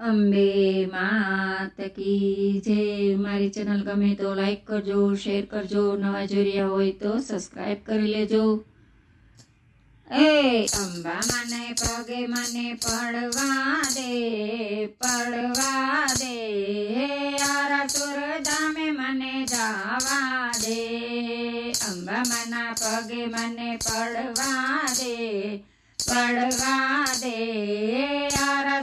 અંબે માત કી જય મારી ચેનલ ગમે તો લાઈક કરજો શેર કરજો નવા જોઈ રહ્યા હોય તો સબસ્ક્રાઇબ કરી લેજો એ અંબા મને પગે મને પડવા દે પડવા દે આરા સુર ધામે મને જાવા દે અંબા મના પગે મને પડવા દે પડવા દે આરા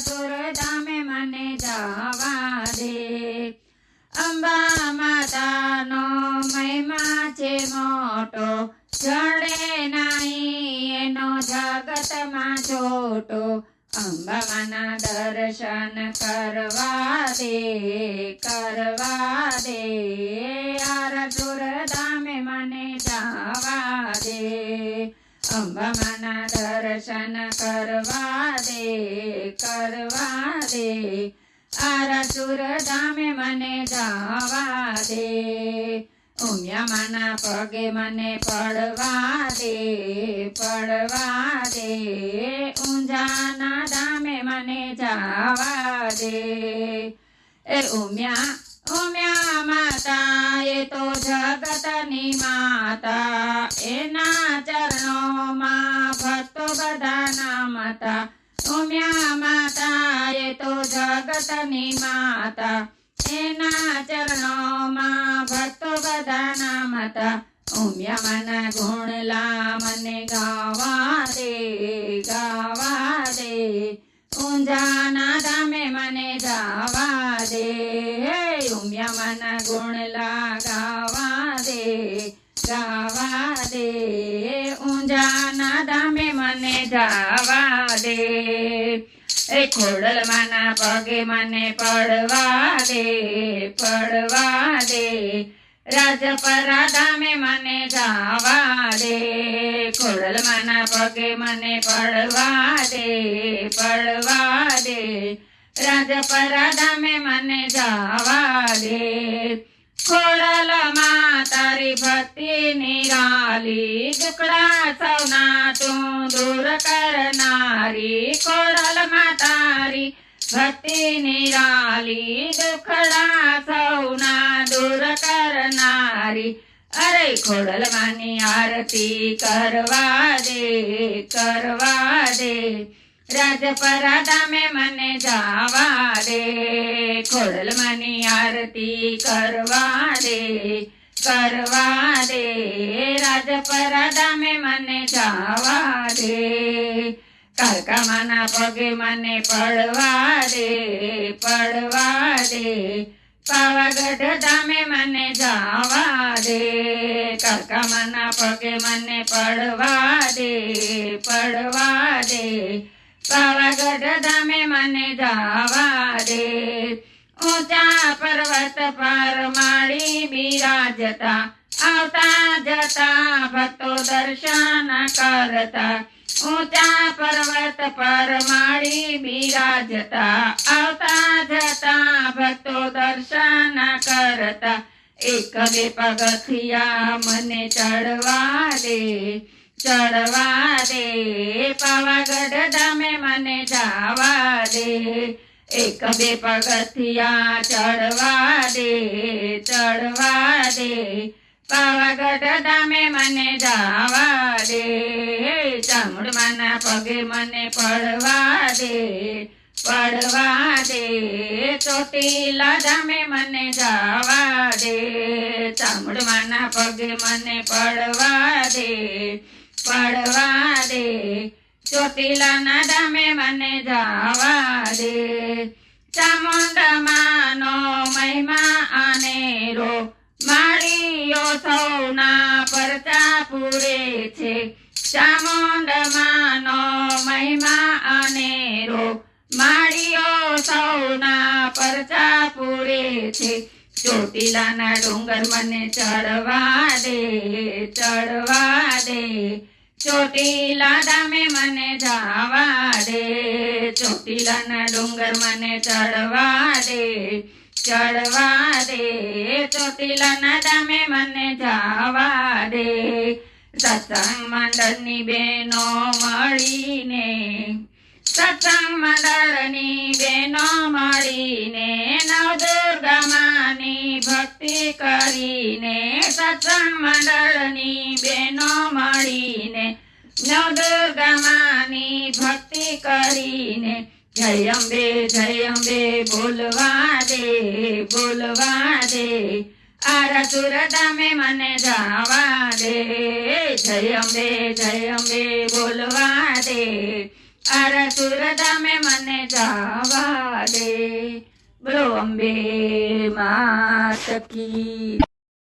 મહિમા છે મોટો જડે નહીં એનો જગતમાં છોટો અંબામાના દર્શન કરવા દે કરવા દે આરસુર ધામે મને જવા દે અંબામાના દર્શન કરવા દે કરવા દે આરસુર ધામે મને જવા દે ઉમિયામાના પગે મને પડવા દે પડવા દે ઊંઝાના ધામે મને જવા દે એ ઉમિયા ઉમિયા માતા એ તો જગતની માતા એના ચરણોમાં ભક્તો બધા નામતા ઉમિયા માતા એ તો જગતની માતા એના ચરણોમાં ભક્તો બધા નામતા ઉમિયા મના ગુણલા મને ગાવા દે ગાવા દે ઊંઝાના ધામે મને જાવા દે ઉમિયા મના ગુણલા ગાવા દે ગાવા દે ઊંઝાના ધામે મને જાવા દે એ ખોડલ માના પગે મને પડવા દે પડવા દે रज पराधा में मने जावा दे। कुरल मना पगे मने पढ़वा दे पढ़वा दे। रज पराधा में मने जावा दे। खोडल मातारी भक्ति निराली, दुकडा सवना तू दूर करनारी खोड भक्ती निराली दुखडा सौना दूर करणारी. अरे खोडल मानी आरती करवा दे करवा दे. राजपराधा मे मने जावा दे. खोडल मानी आरती करवा दे करवा दे. राजपराधा मे मने जावा दे. દે કારકામાના પગે મને પડવા દે પડવા દે પાવાગઢ ધામે મને જાવા દે કારકામાના પગે મને પડવા દે પડવા દે પાવાગઢ ધામે મને જાવા દે ઊંચા પર્વત પર માળી બિરાજતા આવતા જતા ભક્તો દર્શન કરતા ऊचा पर्वत परमाड़ी बिराजता अवता जता भक्तो दर्शन करता. एक बे पगथिया मने चढ़वा दे चढ़वा दे पावागढ़ धामे मने जावा दे एक बे पगथिया चढ़वा दे चढ़वा दे પાવાગઢ ધામે મને જાવા દે ચામુંડમાના પગે મને પડવા દે પડવા દે ચોટીલા ધામે મને જાવા દે ચામુંડમાના પગે મને પડવા દે પડવા દે ચોટીલાના ધામે મને જાવા દે ચામુંડમાનો મહિમા અનેરો માળીઓ સૌના પરચા પૂરે છે. ચામુંડમાનો મહિમા અનેરો. માળીઓ સૌના પરચા પૂરે છે. ચોટીલાના ડુંગર મને ચડવા દે ચડવા દે. ચોટીલા દામે મને જાવા દે. ચોટીલાના ડુંગર મને ચડવા દે. ચડવા દે ચોટીલાના દામે મને જાવા દે. સત્સંગ મંડળની બેનો મળીને, સત્સંગ મંડળની બેનો મળીને નવદુર્ગા માની ભક્તિ કરીને, સત્સંગ મંડળની બેનો મળીને નવદુર્ગા માની ભક્તિ કરીને जय अम्बे जय अम्बे बोलवा दे बोलवा दे। आरा सुरदा में मन जावा दे। जय अम्बे जय अम्बे बोलवा दे। आरा सुरदा में मन जावा दे। बोलो अम्बे मात की।